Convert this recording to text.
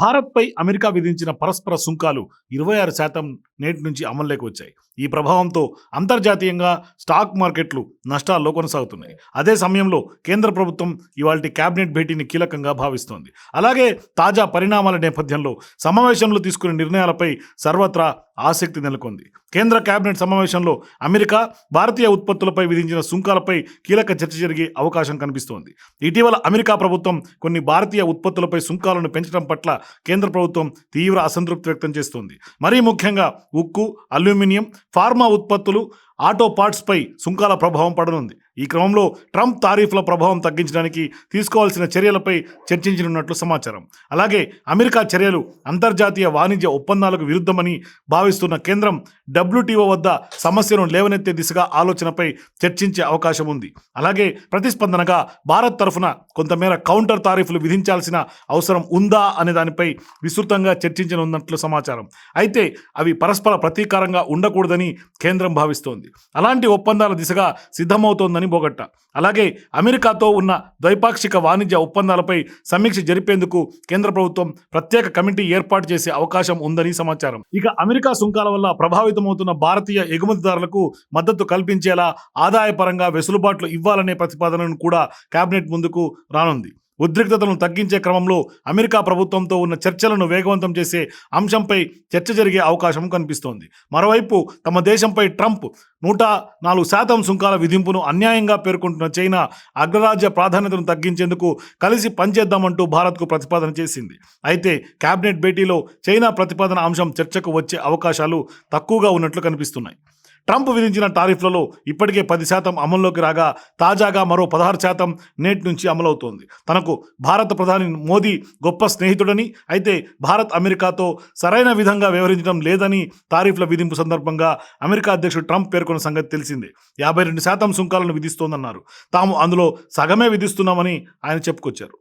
భారత్పై అమెరికా విధించిన పరస్పర సుంకాలు ఇరవై ఆరు శాతం నేటి నుంచి అమల్లోకి వచ్చాయి. ఈ ప్రభావంతో అంతర్జాతీయంగా స్టాక్ మార్కెట్లు నష్టాల్లో కొనసాగుతున్నాయి. అదే సమయంలో కేంద్ర ప్రభుత్వం ఇవాళ కేబినెట్ భేటీని కీలకంగా భావిస్తోంది. అలాగే తాజా పరిణామాల నేపథ్యంలో సమావేశంలో తీసుకునే నిర్ణయాలపై సర్వత్రా ఆసక్తి నెలకొంది. కేంద్ర కేబినెట్ సమావేశంలో అమెరికా భారతీయ ఉత్పత్తులపై విధించిన సుంకాలపై కీలక చర్చ జరిగే అవకాశం కనిపిస్తోంది. ఇటీవల అమెరికా ప్రభుత్వం కొన్ని భారతీయ ఉత్పత్తులపై సుంకాలను పెంచడం పట్ల కేంద్ర ప్రభుత్వం తీవ్ర అసంతృప్తి వ్యక్తం చేస్తోంది. మరీ ముఖ్యంగా ఉక్కు అల్యూమినియం ఫార్మా ఉత్పత్తులు ఆటో పార్ట్స్పై సుంకాల ప్రభావం పడనుంది. ఈ క్రమంలో ట్రంప్ తారీఫ్ల ప్రభావం తగ్గించడానికి తీసుకోవాల్సిన చర్యలపై చర్చించనున్నట్లు సమాచారం. అలాగే అమెరికా చర్యలు అంతర్జాతీయ వాణిజ్య ఒప్పందాలకు విరుద్ధమని భావిస్తున్న కేంద్రం డబ్ల్యూటీఓ వద్ద సమస్యను లేవనెత్తే దిశగా ఆలోచనపై చర్చించే అవకాశం ఉంది. అలాగే ప్రతిస్పందనగా భారత్ తరఫున కొంతమేర కౌంటర్ తారీఫ్లు విధించాల్సిన అవసరం ఉందా అనే దానిపై విస్తృతంగా చర్చించనున్నట్లు సమాచారం. అయితే అవి పరస్పర ప్రతీకారంగా ఉండకూడదని కేంద్రం భావిస్తోంది. అలాంటి ఒప్పందాల దిశగా సిద్ధమవుతోందని బోగట్ట. అలాగే అమెరికాతో ఉన్న ద్వైపాక్షిక వాణిజ్య ఒప్పందాలపై సమీక్ష జరిపేందుకు కేంద్ర ప్రభుత్వం ప్రత్యేక కమిటీ ఏర్పాటు చేసే అవకాశం ఉందని సమాచారం. ఇక అమెరికా సుంకాల వల్ల ప్రభావితమవుతున్న భారతీయ ఎగుమతిదారులకు మద్దతు కల్పించేలా ఆదాయపరంగా వెసులుబాట్లు ఇవ్వాలనే ప్రతిపాదనను కూడా కేబినెట్ ముందుకు రానుంది. ఉద్రిక్తతలను తగ్గించే క్రమంలో అమెరికా ప్రభుత్వంతో ఉన్న చర్చలను వేగవంతం చేసే అంశంపై చర్చ జరిగే అవకాశం కనిపిస్తోంది. మరోవైపు తమ దేశంపై ట్రంప్ నూట నాలుగు శాతం సుంకాల విధింపును అన్యాయంగా పేర్కొంటున్న చైనా అగ్రరాజ్య ప్రాధాన్యతను తగ్గించేందుకు కలిసి పనిచేద్దామంటూ భారత్కు ప్రతిపాదన చేసింది. అయితే కేబినెట్ భేటీలో చైనా ప్రతిపాదన అంశం చర్చకు వచ్చే అవకాశాలు తక్కువగా ఉన్నట్లు కనిపిస్తున్నాయి. ట్రంప్ విధించిన టారిఫ్లలో ఇప్పటికే పది శాతం అమల్లోకి రాగా తాజాగా మరో పదహారు శాతం నేటి నుంచి అమలవుతోంది. తనకు భారత ప్రధాని మోదీ గొప్ప స్నేహితుడని అయితే భారత్ అమెరికాతో సరైన విధంగా వ్యవహరించడం లేదని తారీఫ్ల విధింపు సందర్భంగా అమెరికా అధ్యక్షుడు ట్రంప్ పేర్కొన్న సంగతి తెలిసిందే. యాభై రెండు శాతం సుంకాలను విధిస్తోందన్నారు. తాము అందులో సగమే విధిస్తున్నామని ఆయన చెప్పుకొచ్చారు.